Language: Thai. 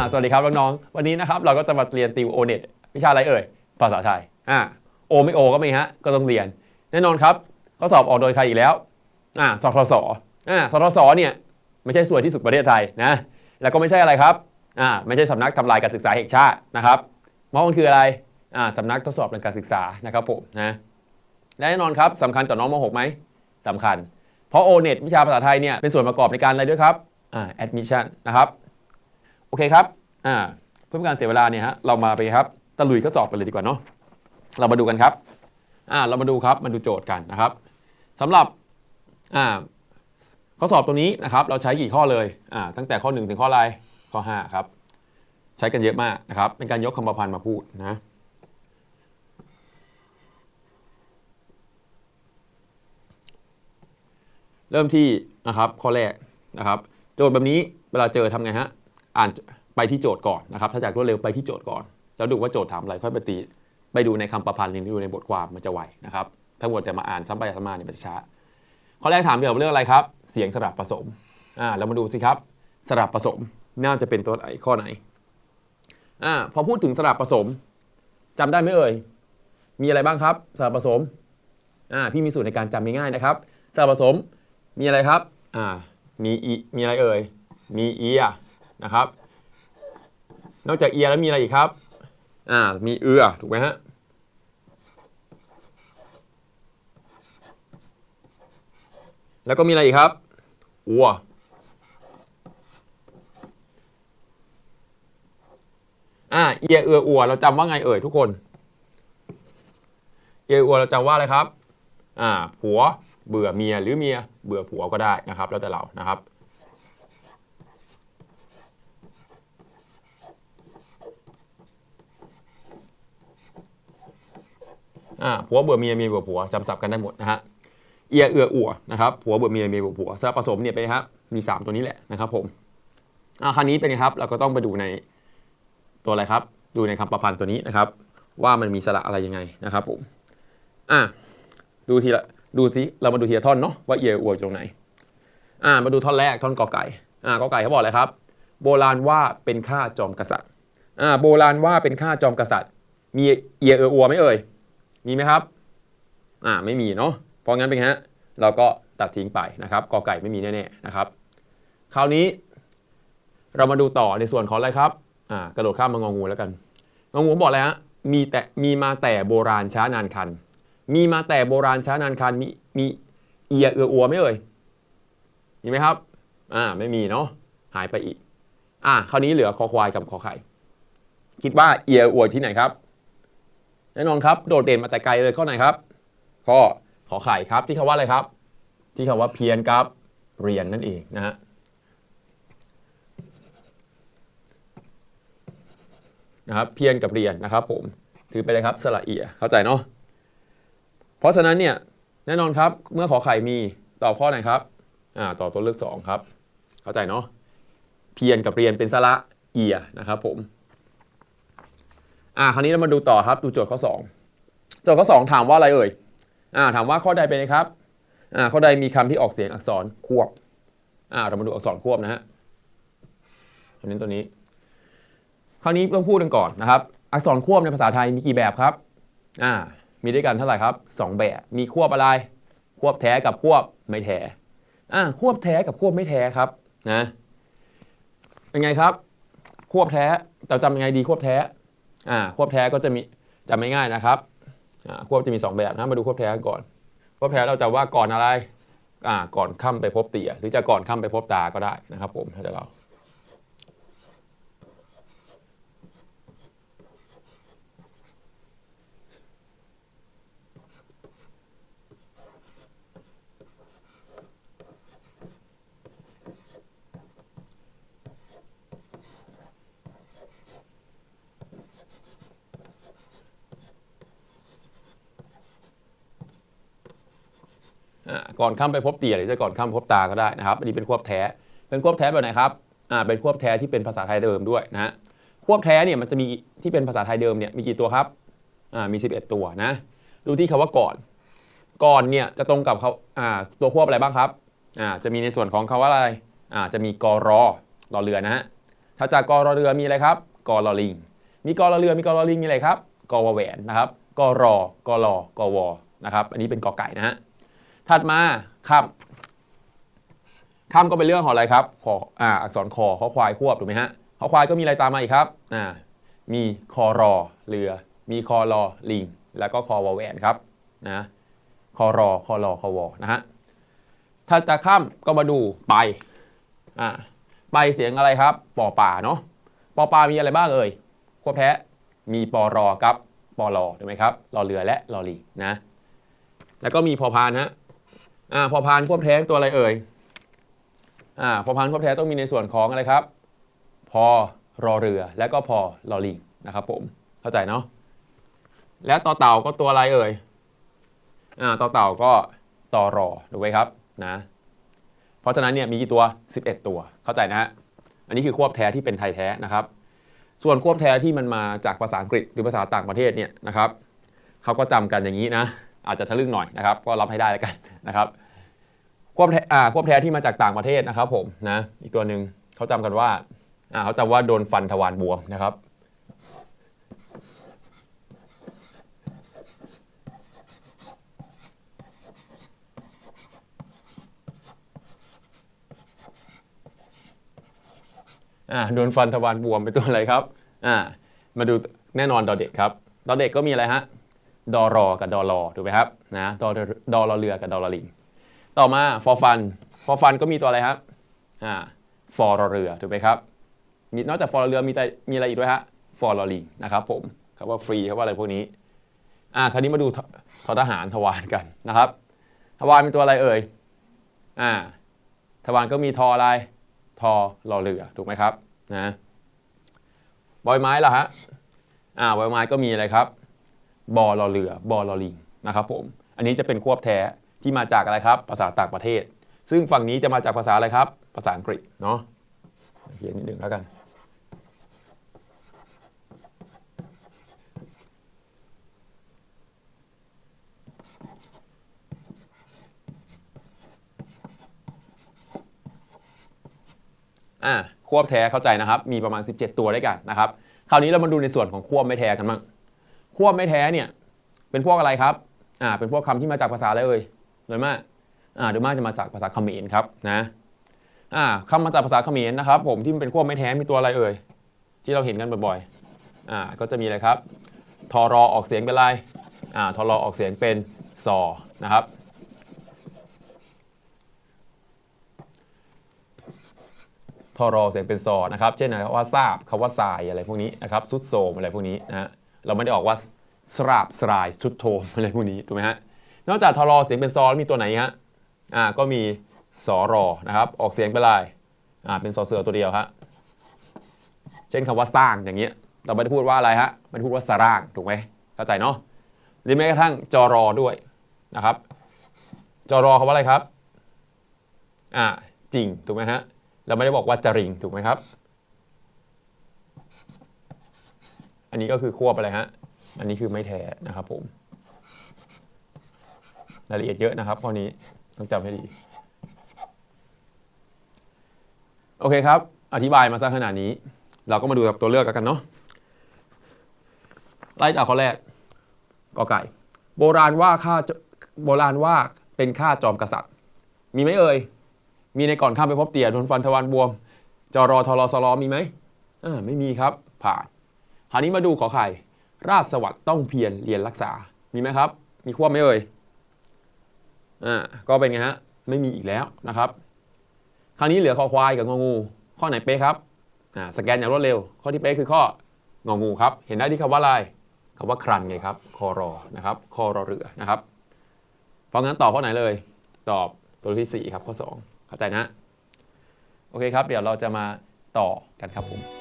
าสวัสดีครับน้องๆวันนี้นะครับเราก็จะมาเรียนติวโอเน็ตวิชาอะไรเอ่ย ภาษาไทยอ่าโอไม่โอก็ไม่ฮะ ก็ต้องเรียน แน่นอนครับข้อสอบออกโดยใครอีกแล้วอ่าสทศอ่าสทศเนี่ยไม่ใช่ส่วนที่สุดประเทศไทยนะ แล้วก็ไม่ใช่อะไรครับอ่าไม่ใช่สำนักทำลายการศึกษาแห่งชาตินะครับมันคืออะไรอ่าสำนักทดสอบทางการศึกษานะครับผมนะและแน่นอนครับสำคัญต่อน้องม .6 ไหมสำคัญ เพราะ O-NET วิชาภาษาไทยเนี่ยเป็นส่วนประกอบในการอะไรด้วยครับอ่า admission นะครับ โอเคครับอ่าเพื่อเป็นการเสียเวลาเนี่ยฮะเรามาไปครับตะลุยข้อสอบกันเลยดีกว่าเนาะเรามาดูกันครับอ่าเรามาดูครับมาดูโจทย์กันนะครับสำหรับอ่าข้อสอบตัวนี้นะครับ เราใช้กี่ข้อเลยอ่าตั้งแต่ข้อ 1 ถึงข้ออะไรข้อ5ครับใช้กันเยอะมากนะครับ เป็นการยกคำประพันธ์มาพูดนะเริ่มที่นะครับข้อแรกนะครับ โจทย์แบบนี้เวลาเจอทำไงฮะ อ่านไปที่โจทย์ก่อนนะครับถ้าจากรวดเร็วไปที่โจทย์ก่อน แล้วดูว่าโจทย์ถามอะไรค่อยไปตีไปดูในคำประพันธ์หรือดูในบทความมันจะไวนะครับถ้าหมดแต่มาอ่านซ้ำไปซ้ำมาเนี่ยมันจะช้าข้อแรกถามเกี่ยวกับเรื่องอะไรครับ เสียงสลับผสมอ่าเรามาดูสิครับสลับผสมน่าจะเป็นตัวไหนข้อไหนอ่าพอพูดถึงสลับผสมจำได้ไหมเอ่ยมีอะไรบ้างครับสลับผสมอ่าพี่มีสูตรในการจำง่ายๆนะครับสลับผสมมีอะไรครับอ่ามีอีมีอะไรเอ่ยมีเอีย นะครับ นอกจากเอียแล้วมีอะไรอีกครับ อ่า มีเอือ ถูกไหมฮะ แล้วก็มีอะไรอีกครับ อัว อ่า เอีย เอือ อัว เราจำว่าไงเอ่ยทุกคน เอีย อัว เราจำว่าอะไรครับ อ่า ผัว เบื่อเมีย หรือเมีย เบื่อผัวก็ได้นะครับ แล้วแต่เรา นะครับ อ่าผัวเบื่อเมียเมียเบื่อผัวจำศัพท์กันได้หมดนะฮะเอียเอืออัวนะครับผัวเบื่อเมียเมียเบื่อผัวสลับผสมเนี่ยเป็นครับมี 3 ตัวนี้แหละนะครับผมอ่าคราวนี้เป็นไงครับเราก็ต้องไปดูในตัวอะไรครับ ดูในคำประพันธ์ตัวนี้นะครับ ว่ามันมีสระอะไรยังไงนะครับผมอ่าดูทีละดูสิเรามาดูทีละท่อนเนาะว่าเอียอัวตรงไหนอ่ามาดูท่อนแรกท่อนกอไก่อ่ากอไก่เขาบอกอะไรครับ โบราณว่าเป็นข้าจอมกษัตริย์อ่าโบราณว่าเป็นข้าจอมกษัตริย์ มีเอียเอืออัวไหมเอ่ย มีไหมครับอ่าไม่มีเนาะเพราะงั้นเป็นไงฮะเราก็ตัดทิ้งไปนะครับกอไก่ไม่มีแน่ๆนะครับ คราวนี้ เรามาดูต่อในส่วนของอะไรครับอ่ากระโดดข้ามมางองูแล้วกันงองูบอกเลยฮะมีแต่มีมาแต่โบราณช้านานคัน มีมาแต่โบราณช้านานคันมีมีเอียเอืออัวไม่เอ่ยมีไหมครับอ่าไม่มีเนาะหายไปอีก อ่าคราวนี้เหลือคอควายกับคอไข่ คิดว่าเอียอวดที่ไหนครับ แน่นอนครับ โดดเด่นมาแต่ไกลเลยข้อไหนครับ ข้อขอไข่ครับที่คาว่าอะไรครับ ที่คาว่าเพียนกับ เรียนนั่นเองนะฮะนะครับเพียนกับเรียนนะครับ ผมถือไปเลยครับสระเอียเข้าใจเนาะเพราะฉะนั้นเนี่ยแน่นอนครับเมื่อขอไข่มีตอบข้อไหนครับอ่าตอบตัวเลือกสองครับ เข้าใจเนาะเพียนกับเรียนเป็นสระเอียนะครับ ผม อ่าคราวนี้เรามาดูต่อครับดูโจทย์ข้อ 2 โจทย์ข้อ 2 ถามว่าอะไรเอ่ยอ่าถามว่าข้อใดเป็นครับอ่าข้อใดมีคำที่ออกเสียงอักษรควบอ่าเรามาดูอักษรควบนะฮะอันนี้ตัวนี้ คราวนี้ต้องพูดกันก่อนนะครับ อักษรควบในภาษาไทยมีกี่แบบครับอ่ามีด้วยกันเท่าไหร่ครับสองแบบ มีควบอะไร ควบแท้กับควบไม่แท้อ่าควบแท้กับควบไม่แท้ครับนะเป็นไงครับ ควบแท้เราจำยังไงดีควบแท้ อ่าควบแท้ก็จะมีจำไม่ง่ายนะครับอ่าควบจะมี 2 แบบนะมาดูควบแท้ก่อนควบแท้เราจะว่าก่อนอะไรอ่าก่อนค่ำไปพบเตี่ยหรือจะก่อนค่ำไปพบตาก็ได้นะครับผมถ้าจะเรา ก่อนข้ามไปพบเตี่ยหรือจะก่อนข้ามพบตาก็ได้นะครับ อันนี้เป็นควบแท้ เป็นควบแท้แบบไหนครับอ่าเป็นควบแท้ที่เป็นภาษาไทยเดิมด้วยนะฮะควบแท้เนี่ยมันจะมีที่เป็นภาษาไทยเดิมเนี่ยมีกี่ตัวครับอ่ามี 11 ตัวนะ ดูที่คาว่าก่อน ก่อนเนี่ยจะตรงกับเขาอ่าตัวควบอะไรบ้างครับอ่าจะมีในส่วนของคาว่าอะไรอ่าจะมีกรอรอเรือนะฮะถ้าจากกรอเรือมีอะไรครับกรอลิง มีกรอเรือมีกรอลิงมีอะไรครับกอวแหวนนะครับกรอกรอกวนะครับ อันนี้เป็นกอไก่นะฮะ ถัดมาคำคำก็เป็นเรื่องของอะไรครับขออ่าอักษรคอขอควายควบถูกไหมฮะขอควายก็มีอะไรตามมาอีกครับอ่ามีคอรอเรือ มีคอรอลิง แล้วก็คอวาแวนครับนะคอรอคอรอคอวอนะฮะถ้าจะข้ามก็มาดูไปอ่าไปเสียงอะไรครับปอป่าเนาะปอปลามีอะไรบ้างเอ่ยควบแท้มีปอรอกับปอรอถูกไหมครับรอเรือและรอลิงนะแล้วก็มีพอพานฮะ อ่าพอพานควบแท้ตัวอะไรเอ่ยอ่าพอพันควบแท้ต้องมีในส่วนของอะไรครับ พอรอเรือและก็พอรอลิงนะครับผมเข้าใจเนาะแล้วต่อเต่าก็ตัวอะไรเอ่ยอ่าต่อเต่าก็ต่อรอถูกไหมครับนะเพราะฉะนั้นเนี่ยมีกี่ตัว 11 ตัวเข้าใจนะฮะอันนี้คือควบแท้ที่เป็นไทยแท้นะครับ ส่วนควบแท้ที่มันมาจากภาษาอังกฤษหรือภาษาต่างประเทศเนี่ยนะครับเขาก็จำกันอย่างนี้นะอาจจะทะลึ่งหน่อยนะครับ ก็รับให้ได้แล้วกันนะครับ ควบแท้อ่าควบแท้ที่มาจากต่างประเทศนะครับผมนะอีกตัวหนึ่งเขาจำกันว่าอ่าเขาจำว่าโดนฟันทวารบวมนะครับอ่าโดนฟันทวารบวมเป็นตัวอะไรครับอ่ามาดูแน่นอนดอเด็กครับดอเด็กก็มีอะไรฮะดอรอกับดอรอถูกไหมครับนะดอดอรอเรือกับดอรอลิง ต่อมาฟอฟันฟอฟันก็มีตัวอะไรครับอ่าฟอรอเรือถูกไหมครับมีนอกจากฟอรอเรือมีแต่มีอะไรอีกด้วยฮะฟอรอลิงนะครับผมคำว่าฟรีคำว่าอะไรพวกนี้อ่าคราวนี้มาดูททอทหารทวารกันนะครับ ทวารเป็นตัวอะไรเอ่ยอ่าทวารก็มีทออะไรทอรอเรือถูกไหมครับนะบอยไม้ล่ะฮะอ่าบอยไม้ก็มีอะไรครับบอรอเรือบอรอลิงนะครับผม อันนี้จะเป็นควบแท้ ที่มาจากอะไรครับ ภาษาต่างประเทศ ซึ่งฝั่งนี้จะมาจากภาษาอะไรครับ ภาษาอังกฤษเนาะเขียนนิดหนึ่งแล้วกันอ่าควบแท้เข้าใจนะครับ มีประมาณ 17 ตัวด้วยกันนะครับ คราวนี้เรามาดูในส่วนของควบไม่แท้กันบ้างควบไม่แท้เนี่ย เป็นพวกอะไรครับ อ่า เป็นพวกคำที่มาจากภาษาอะไรเอ่ย โดยมากอ่าโดยมากจะมาจากภาษาเขมรครับนะอ่าคำมาจากภาษาเขมรนะครับ ผมที่มันเป็นควบไม่แท้มีตัวอะไรเอ่ยที่เราเห็นกันบ่อยๆอ่าก็จะมีอะไรครับทอรอออกเสียงเป็นไรอ่าทอรอออกเสียงเป็นซอนะครับทอรอเสียงเป็นซอนะครับเช่นอะไรว่าทราบคำว่าทรายอะไรพวกนี้นะครับสุดโสมอะไรพวกนี้นะฮะเราไม่ได้ออกว่าสราบสรายชุดโทมอะไรพวกนี้ถูกไหมฮะ นอกจากทรอเสียงเป็นซอแล้วมีตัวไหนฮะอ่าก็มีสอรอนะครับ ออกเสียงเป็นลายอ่าเป็นสอเสือตัวเดียวฮะเช่นคำว่าสร้างอย่างเงี้ยเราไม่ได้พูดว่าอะไรฮะไม่ได้พูดว่าสร้างถูกไหมเข้าใจเนาะหรือแม้กระทั่งจอรอด้วยนะครับ จอรอคำว่าอะไรครับอ่าจริงถูกไหมฮะเราไม่ได้บอกว่าจริงถูกไหมครับ อันนี้ก็คือควบอะไรฮะอันนี้คือไม่แท้นะครับผม รายละเอียดเยอะนะครับข้อนี้ต้องจำให้ดี โอเคครับ อธิบายมาสักขนาดนี้ เราก็มาดูกับตัวเลือกกันเนาะไล่จากข้อแรกกอไก่ โบราณว่าข้าโบราณว่าเป็นข้าจอมกษัตริย์ มีไหมเอ่ยมีในก่อนข้ามไปพบเตี่ยโดนฟันทวารบวมจรอทรสลอมีไหมอ่าไม่มีครับ ผ่านคราวนี้มาดูขอไข่ ราชสวัสดิ์ต้องเพียรเรียนรักษา มีไหมครับ มีควบไหมเอ่ย อ่าก็เป็นไงฮะไม่มีอีกแล้วนะครับ คราวนี้เหลือคอควายกับงองู ข้อไหนเป๊ะครับอ่าสแกนอย่างรวดเร็ว ข้อที่เป๊ะคือข้ององูครับ เห็นได้ที่คำว่าอะไรคำว่าครันไงครับคอรอนะครับคอรอเรือนะครับ เพราะงั้นตอบข้อไหนเลย ตอบตัวที่ 4 ครับข้อ 2 เข้าใจนะ โอเคครับ เดี๋ยวเราจะมาต่อกันครับผม